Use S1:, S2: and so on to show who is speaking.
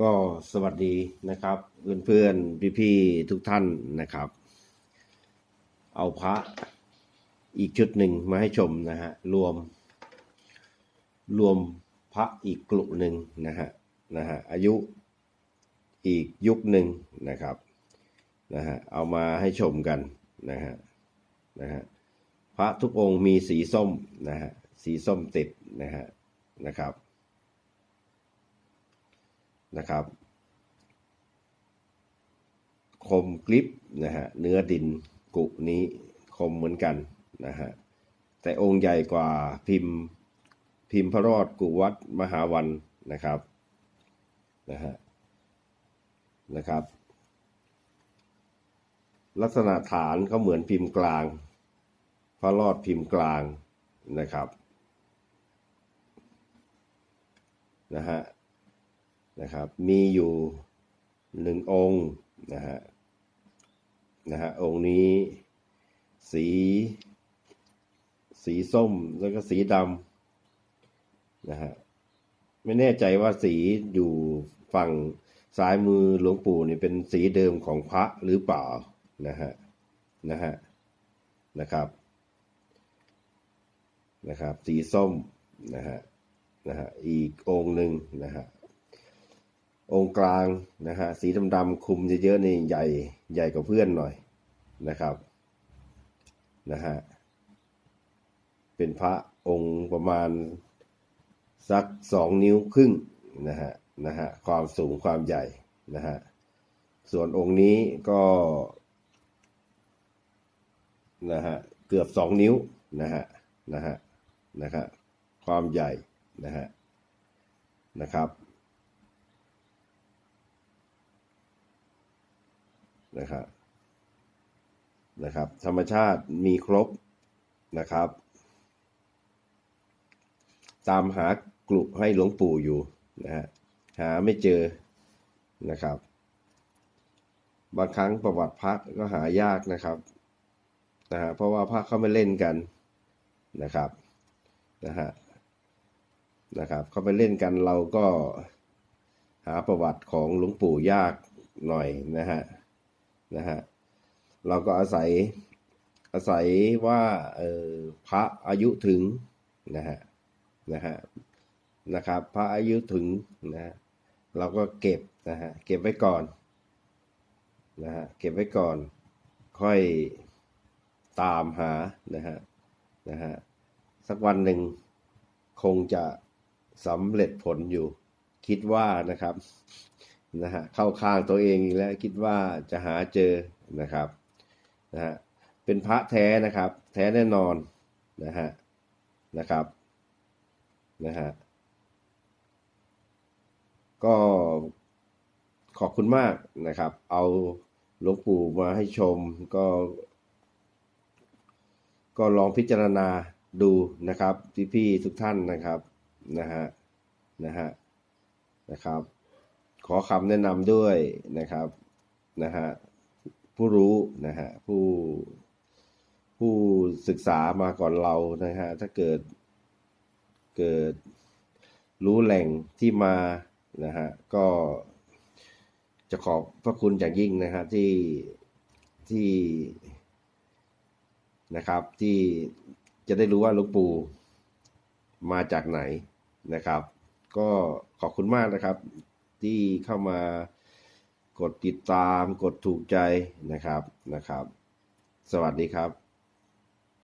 S1: ก็สวัสดีนะครับ เพื่อนๆพี่ๆทุกท่านนะครับ เอาพระอีกชุดหนึ่งมาให้ชมนะฮะรวม รวมพระอีกกลุ่มหนึ่งนะฮะนะฮะอายุอีกยุคหนึ่งนะครับนะฮะเอามาให้ชมกันนะฮะนะฮะพระทุกองค์มีสีส้มนะฮะสีส้มติดนะฮะนะครับ นะครับคมกลิปนะฮะเนื้อดินกุนี้คมเหมือนกันนะฮะแต่องค์ใหญ่กว่าพิมพ์พิมพ์พระรอดกุวัดมหาวันนะครับนะฮะนะครับ ลักษณะฐานเขาเหมือนพิมพ์กลาง พระรอดพิมพ์กลางนะครับนะฮะ นะครับ มีอยู่หนึ่งองค์นะฮะนะฮะองค์นี้สี สีส้มแล้วก็สีดำนะฮะไม่แน่ใจว่าสีอยู่ฝั่งซ้ายมือหลวงปู่นี่เป็นสีเดิมของพระหรือเปล่านะฮะนะฮะนะครับนะครับ สีส้มนะฮะนะฮะอีกองค์หนึ่งนะฮะ องค์กลางนะฮะสีดำๆคุมเยอะๆนี่ใหญ่ใหญ่กว่าเพื่อนหน่อยนะครับนะฮะเป็นพระองค์ประมาณสักสองนิ้วครึ่งนะฮะนะฮะความสูงความใหญ่นะฮะส่วนองค์นี้ก็นะฮะเกือบสองนิ้วนะฮะนะฮะนะครับความใหญ่นะฮะนะครับ นะครับนะครับ ธรรมชาติมีครบนะครับ ตามหากลุ่ให้หลวงปู่อยู่นะฮะหาไม่เจอนะครับ บางครั้งประวัติพระก็หายากนะครับนะฮะเพราะว่าพระเขาไม่เล่นกันนะครับนะฮะนะครับเขาไปเล่นกันเราก็หาประวัติของหลวงปู่ยากหน่อยนะฮะ นะฮะเราก็อาศัยอาศัยว่าเออพระอายุถึงนะฮะนะฮะนะครับ พระอายุถึงนะเราก็เก็บนะฮะเก็บไว้ก่อนนะฮะเก็บไว้ก่อน ค่อยตามหานะฮะนะฮะสักวันหนึ่งคงจะสำเร็จผลอยู่ คิดว่านะครับ นะฮะเข้าข้างตัวเองอีกแล้วคิดว่าจะหาเจอนะครับนะฮะเป็นพระแท้นะครับ แท้แน่นอนนะฮะนะครับนะฮะก็ขอบคุณมากนะครับ เอาหลวงปู่มาให้ชมก็ ก็ลองพิจารณาดูนะครับพี่ๆทุกท่านนะครับนะฮะนะฮะนะครับ ขอคำแนะนำด้วยนะครับนะฮะผู้รู้นะฮะผู้ผู้ศึกษามาก่อนเรานะฮะถ้าเกิดเกิดรู้แหล่งที่มานะฮะก็จะขอบพระคุณอย่างยิ่งนะฮะที่ที่นะครับที่จะได้รู้ว่าลวงปู่มาจากไหนนะครับ ก็ขอบคุณมากนะครับ ที่เข้ามากดติดตามกดถูกใจนะครับนะครับ สวัสดีครับ